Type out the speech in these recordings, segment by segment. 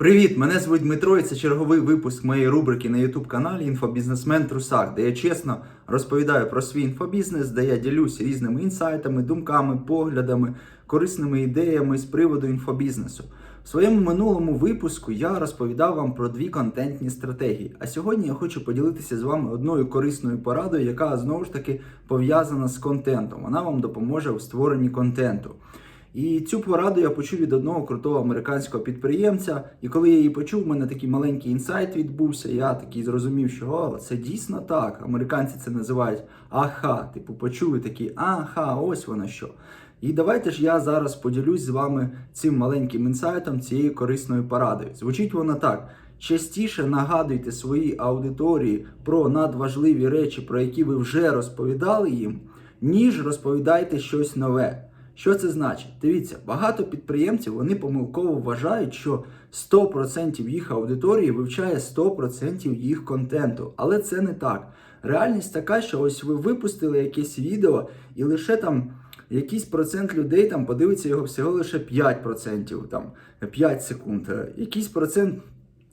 Привіт! Мене звуть Дмитро і це черговий випуск моєї рубрики на YouTube каналі Інфобізнесмен Трусак, де я чесно розповідаю про свій інфобізнес, де я ділюсь різними інсайтами, думками, поглядами, корисними ідеями з приводу інфобізнесу. В своєму минулому випуску я розповідав вам про дві контентні стратегії. А сьогодні я хочу поділитися з вами одною корисною порадою, яка знову ж таки пов'язана з контентом. Вона вам допоможе у створенні контенту. І цю пораду я почув від одного крутого американського підприємця. І коли я її почув, в мене такий маленький інсайт відбувся. Я такий зрозумів, що о, це дійсно так. Американці це називають аха. Типу, почули такі аха, ось воно що. І давайте ж я зараз поділюсь з вами цим маленьким інсайтом, цією корисною порадою. Звучить воно так. Частіше нагадуйте своїй аудиторії про надважливі речі, про які ви вже розповідали їм, ніж розповідайте щось нове. Що це значить? Дивіться, багато підприємців вони помилково вважають, що 100% їх аудиторії вивчає 100% їх контенту. Але це не так. Реальність така, що ось ви випустили якесь відео, і лише там якийсь процент людей там подивиться його всього лише 5%, там 5 секунд. Якийсь процент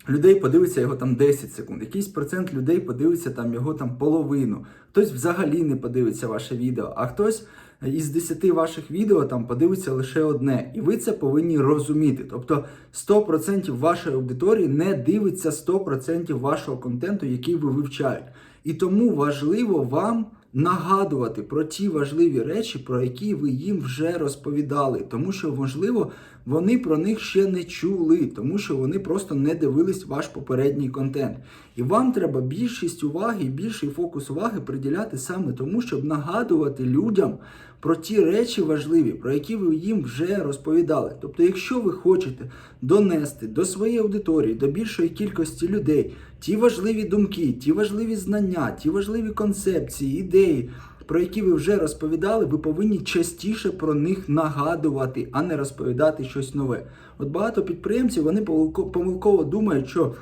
людей подивиться його там 10 секунд, якийсь процент людей подивиться там його там половину. Хтось взагалі не подивиться ваше відео, а хтось із 10 ваших відео там подивиться лише одне. І ви це повинні розуміти. Тобто 100% вашої аудиторії не дивиться 100% вашого контенту, який ви вивчаєте. І тому важливо вам нагадувати про ті важливі речі, про які ви їм вже розповідали, тому що, можливо, вони про них ще не чули, тому що вони просто не дивились ваш попередній контент. І вам треба більшість уваги більший фокус уваги приділяти саме тому, щоб нагадувати людям про ті речі важливі, про які ви їм вже розповідали. Тобто, якщо ви хочете донести до своєї аудиторії, до більшої кількості людей ті важливі думки, ті важливі знання, ті важливі концепції, ідеї, про які ви вже розповідали, ви повинні частіше про них нагадувати, а не розповідати щось нове. От багато підприємців вони помилково думають, що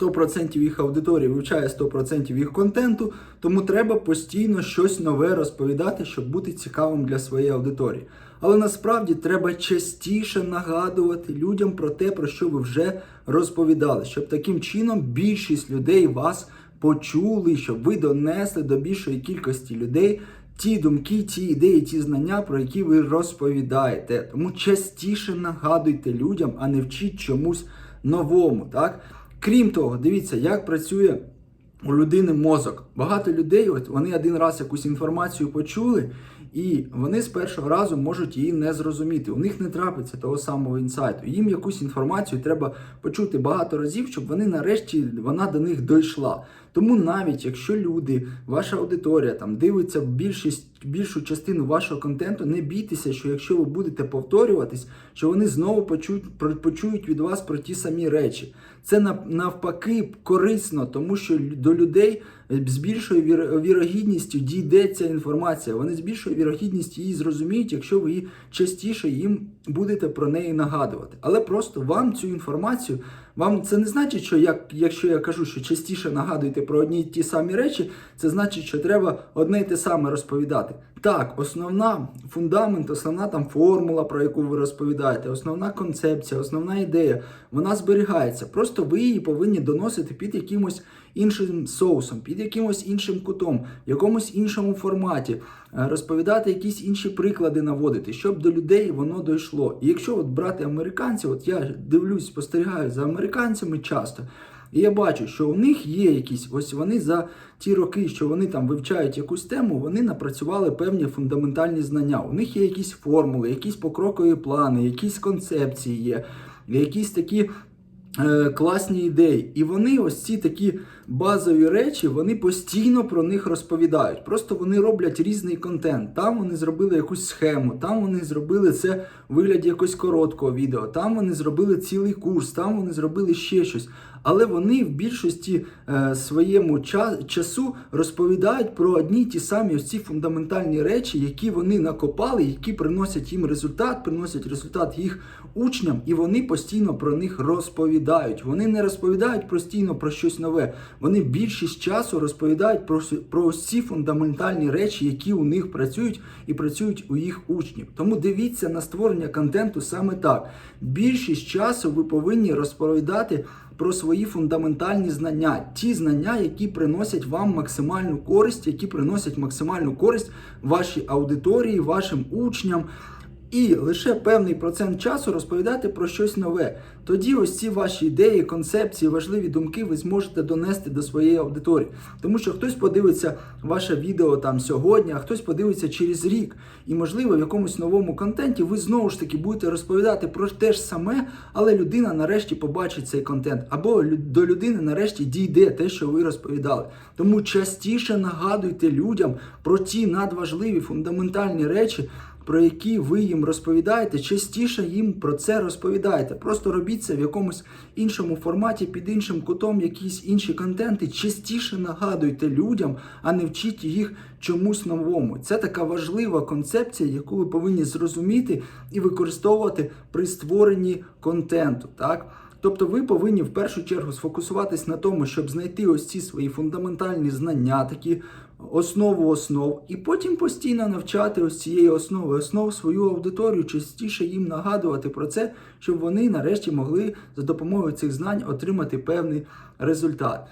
100% їх аудиторії вивчає 100% їх контенту, тому треба постійно щось нове розповідати, щоб бути цікавим для своєї аудиторії. Але насправді треба частіше нагадувати людям про те, про що ви вже розповідали, щоб таким чином більшість людей вас почули, щоб ви донесли до більшої кількості людей ті думки, ті ідеї, ті знання, про які ви розповідаєте. Тому частіше нагадуйте людям, а не вчіть чомусь новому. Так? Крім того, дивіться, як працює у людини мозок. Багато людей, от вони один раз якусь інформацію почули, і вони з першого разу можуть її не зрозуміти. У них не трапиться того самого інсайту. Їм якусь інформацію треба почути багато разів, щоб вони нарешті вона до них дійшла. Тому навіть якщо люди, ваша аудиторія там дивиться більшість більшу частину вашого контенту, не бійтеся, що якщо ви будете повторюватись, що вони знову почують почують від вас про ті самі речі. Це навпаки корисно, тому що до людей з більшою вірогідністю дійде ця інформація. Вони з більшою вірогідністю її зрозуміють, якщо ви частіше їм будете про неї нагадувати. Але просто вам цю інформацію, вам це не значить, що як, якщо я кажу, що частіше нагадуйте про одні й ті самі речі, це значить, що треба одне й те саме розповідати. Так, основна фундамент, основна там формула, про яку ви розповідаєте, основна концепція, основна ідея, вона зберігається. Просто ви її повинні доносити під якимось іншим соусом, під якимось іншим кутом, в якомусь іншому форматі, е, розповідати якісь інші приклади наводити, щоб до людей воно дійшло. І якщо от брати американців, от я дивлюсь, спостерігаю за американцями часто. І я бачу, що у них є якісь, ось вони за ті роки, що вони там вивчають якусь тему, вони напрацювали певні фундаментальні знання. У них є якісь формули, якісь покрокові плани, якісь концепції є, якісь такі класні ідеї. І вони ось ці такі базові речі, вони постійно про них розповідають. Просто вони роблять різний контент. Там вони зробили якусь схему, там вони зробили це у вигляді якогось короткого відео, там вони зробили цілий курс, там вони зробили ще щось. Але вони в більшості е, своєму ча- часу розповідають про одні й ті самі ось ці фундаментальні речі, які вони накопали, які приносять їм результат, приносять результат їх учням, і вони постійно про них розповідають. Розповідають. Вони не розповідають постійно про щось нове. Вони більшість часу розповідають про, про ось фундаментальні речі, які у них працюють і працюють у їх учнів. Тому дивіться на створення контенту саме так. Більшість часу ви повинні розповідати про свої фундаментальні знання, ті знання, які приносять вам максимальну користь, які приносять максимальну користь вашій аудиторії, вашим учням. І лише певний процент часу розповідати про щось нове. Тоді ось ці ваші ідеї, концепції, важливі думки ви зможете донести до своєї аудиторії. Тому що хтось подивиться ваше відео там сьогодні, а хтось подивиться через рік. І, можливо, в якомусь новому контенті ви знову ж таки будете розповідати про те ж саме, але людина нарешті побачить цей контент. Або до людини нарешті дійде те, що ви розповідали. Тому частіше нагадуйте людям про ті надважливі фундаментальні речі про які ви їм розповідаєте, частіше їм про це розповідаєте. Просто робіть це в якомусь іншому форматі, під іншим кутом, якісь інші контенти. Частіше нагадуйте людям, а не вчіть їх чомусь новому. Це така важлива концепція, яку ви повинні зрозуміти і використовувати при створенні контенту. Так? Тобто ви повинні в першу чергу сфокусуватись на тому, щоб знайти ось ці свої фундаментальні знання, такі основу основ, і потім постійно навчати ось цієї основи основ свою аудиторію, частіше їм нагадувати про це, щоб вони нарешті могли за допомогою цих знань отримати певний результат.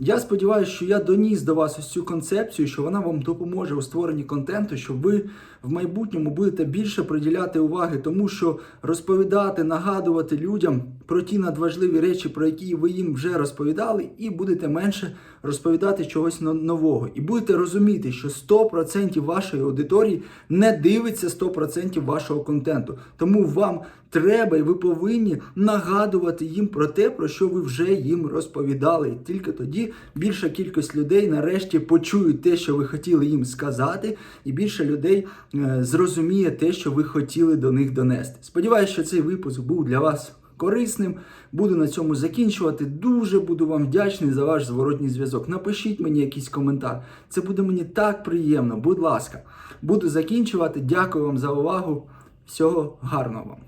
Я сподіваюся, що я доніс до вас ось цю концепцію, що вона вам допоможе у створенні контенту, щоб ви в майбутньому будете більше приділяти уваги, тому що розповідати, нагадувати людям про ті надважливі речі, про які ви їм вже розповідали, і будете менше розповідати чогось нового. І будете розуміти, що 100% вашої аудиторії не дивиться 100% вашого контенту. Тому вам треба і ви повинні нагадувати їм про те, про що ви вже їм розповідали. І тільки тоді більша кількість людей нарешті почують те, що ви хотіли їм сказати, і більше людей е, зрозуміє те, що ви хотіли до них донести. Сподіваюся, що цей випуск був для вас корисним. Буду на цьому закінчувати. Дуже буду вам вдячний за ваш зворотній зв'язок. Напишіть мені якийсь коментар. Це буде мені так приємно. Будь ласка, буду закінчувати. Дякую вам за увагу. Всього гарного вам.